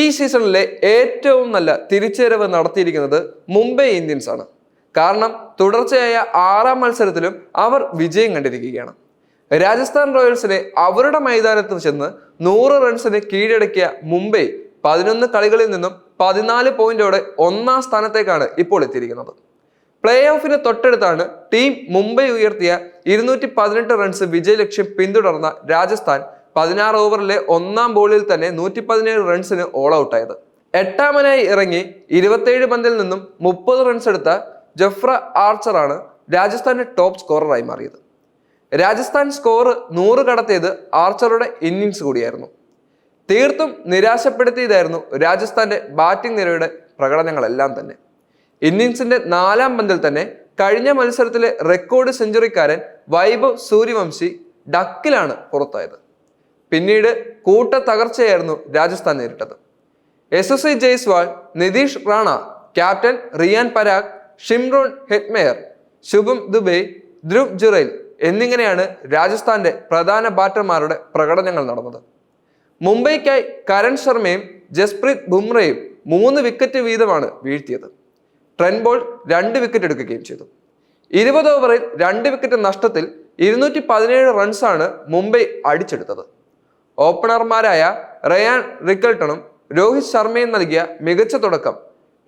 ഈ സീസണിലെ ഏറ്റവും നല്ല തിരിച്ചുവരവ് നടത്തിയിരിക്കുന്നത് മുംബൈ ഇന്ത്യൻസ് ആണ്. കാരണം തുടർച്ചയായ ആറാം മത്സരത്തിലും അവർ വിജയം കണ്ടിരിക്കുകയാണ്. രാജസ്ഥാൻ റോയൽസിനെ അവരുടെ മൈതാനത്ത് ചെന്ന് നൂറ് റൺസിന് കീഴടക്കിയ മുംബൈ പതിനൊന്ന് കളികളിൽ നിന്നും പതിനാല് പോയിന്റോടെ ഒന്നാം സ്ഥാനത്തേക്കാണ് ഇപ്പോൾ എത്തിയിരിക്കുന്നത്. പ്ലേ ഓഫിന് തൊട്ടടുത്താണ് ടീം മുംബൈ ഉയർത്തിയ ഇരുന്നൂറ്റി പതിനെട്ട് റൺസ് വിജയലക്ഷ്യം പിന്തുടർന്ന രാജസ്ഥാൻ പതിനാറ് ഓവറിലെ ഒന്നാം ബോളിൽ തന്നെ നൂറ്റി പതിനേഴ് റൺസിന് ഓൾ ഔട്ടായത് എട്ടാമനായി ഇറങ്ങി ഇരുപത്തേഴ് പന്തിൽ നിന്നും മുപ്പത് റൺസ് എടുത്ത ജഫ്ര ആർച്ചറാണ് രാജസ്ഥാന്റെ ടോപ്പ് സ്കോററായി മാറിയത്. രാജസ്ഥാൻ സ്കോർ നൂറ് കടത്തിയത് ആർച്ചറുടെ ഇന്നിങ്സ് കൂടിയായിരുന്നു. തീർത്തും നിരാശപ്പെടുത്തിയതായിരുന്നു രാജസ്ഥാന്റെ ബാറ്റിംഗ് നിരയുടെ പ്രകടനങ്ങളെല്ലാം തന്നെ. ഇന്നിങ്സിന്റെ നാലാം പന്തിൽ തന്നെ കഴിഞ്ഞ മത്സരത്തിലെ റെക്കോർഡ് സെഞ്ചുറിക്കാരൻ വൈഭവ് സൂര്യവംശി ഡക്കിലാണ് പുറത്തായത്. പിന്നീട് കൂട്ട തകർച്ചയായിരുന്നു രാജസ്ഥാൻ നേരിട്ടത്. എസ് എസ് I Jaiswal Nitish Rana captain Riyan Parag Shimron Hetmyer Shubham Dubey Dhruv Jurel എന്നിങ്ങനെയാണ് രാജസ്ഥാന്റെ പ്രധാന ബാറ്റർമാരുടെ പ്രകടനങ്ങൾ നടന്നത്. മുംബൈക്കായി കരൺ ശർമ്മയും ജസ്പ്രീത് ബുംറയും മൂന്ന് വിക്കറ്റ് വീതമാണ് വീഴ്ത്തിയത്. ട്രെൻ രണ്ട് വിക്കറ്റ് എടുക്കുകയും ചെയ്തു. ഇരുപത് ഓവറിൽ രണ്ട് വിക്കറ്റ് നഷ്ടത്തിൽ ഇരുന്നൂറ്റി പതിനേഴ് റൺസാണ് മുംബൈ അടിച്ചെടുത്തത്. ഓപ്പണർമാരായ റയാൻ റിക്കൽട്ടണും രോഹിത് ശർമ്മയും നൽകിയ മികച്ച തുടക്കം.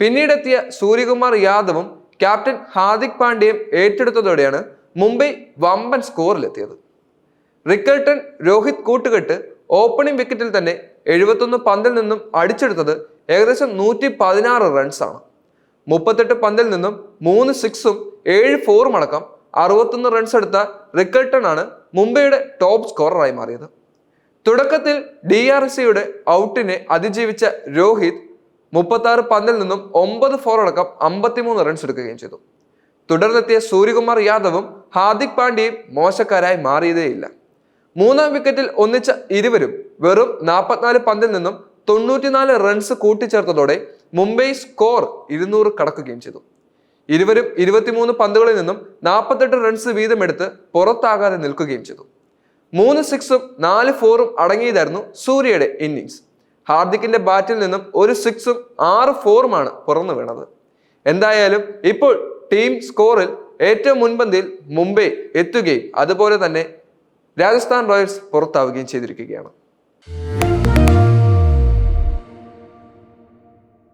പിന്നീടെത്തിയ സൂര്യകുമാർ യാദവും ക്യാപ്റ്റൻ ഹാർദിക് പാണ്ഡ്യയും ഏറ്റെടുത്തതോടെയാണ് മുംബൈ വമ്പൻ സ്കോറിലെത്തിയത്. റിക്കൽട്ടൺ രോഹിത് കൂട്ടുകെട്ട് ഓപ്പണിംഗ് വിക്കറ്റിൽ തന്നെ എഴുപത്തൊന്ന് പന്തിൽ നിന്നും അടിച്ചെടുത്തത് ഏകദേശം നൂറ്റി പതിനാറ് റൺസാണ് മുപ്പത്തെട്ട് പന്തിൽ നിന്നും മൂന്ന് സിക്സും ഏഴ് ഫോറും അടക്കം അറുപത്തൊന്ന് റൺസ് എടുത്ത റിക്കൽട്ടൺ ആണ് മുംബൈയുടെ ടോപ്പ് സ്കോററായി മാറിയത്. തുടക്കത്തിൽ ഡി ആർ സിയുടെ ഔട്ടിനെ അതിജീവിച്ച രോഹിത് മുപ്പത്തി ആറ് പന്തിൽ നിന്നും ഒമ്പത് ഫോർ അടക്കം അമ്പത്തിമൂന്ന് റൺസ് എടുക്കുകയും ചെയ്തു. തുടർന്നെത്തിയ സൂര്യകുമാർ യാദവും ഹാർദിക് പാണ്ഡ്യയും മോശക്കാരായി മാറിയതേയില്ല. മൂന്നാം വിക്കറ്റിൽ ഒന്നിച്ച ഇരുവരും വെറും നാൽപ്പത്തിനാല് പന്തിൽ നിന്നും തൊണ്ണൂറ്റിനാല് റൺസ് കൂട്ടിച്ചേർത്തതോടെ മുംബൈ സ്കോർ ഇരുന്നൂറ് കടക്കുകയും ചെയ്തു. ഇരുവരും ഇരുപത്തിമൂന്ന് പന്തുകളിൽ നിന്നും നാൽപ്പത്തെട്ട് റൺസ് വീതമെടുത്ത് പുറത്താകാതെ നിൽക്കുകയും ചെയ്തു. മൂന്ന് സിക്സും നാല് ഫോറും അടങ്ങിയതായിരുന്നു സൂര്യയുടെ ഇന്നിങ്സ് ഹാർദിക്കിന്റെ ബാറ്റിൽ നിന്നും ഒരു സിക്സും ആറ് ഫോറുമാണ് പുറന്നു വീണത്. എന്തായാലും ഇപ്പോൾ ടീം സ്കോറിൽ ഏറ്റവും മുൻപന്തിയിൽ മുംബൈ എത്തുകയും അതുപോലെ തന്നെ രാജസ്ഥാൻ റോയൽസ് പുറത്താവുകയും ചെയ്തിരിക്കുകയാണ്.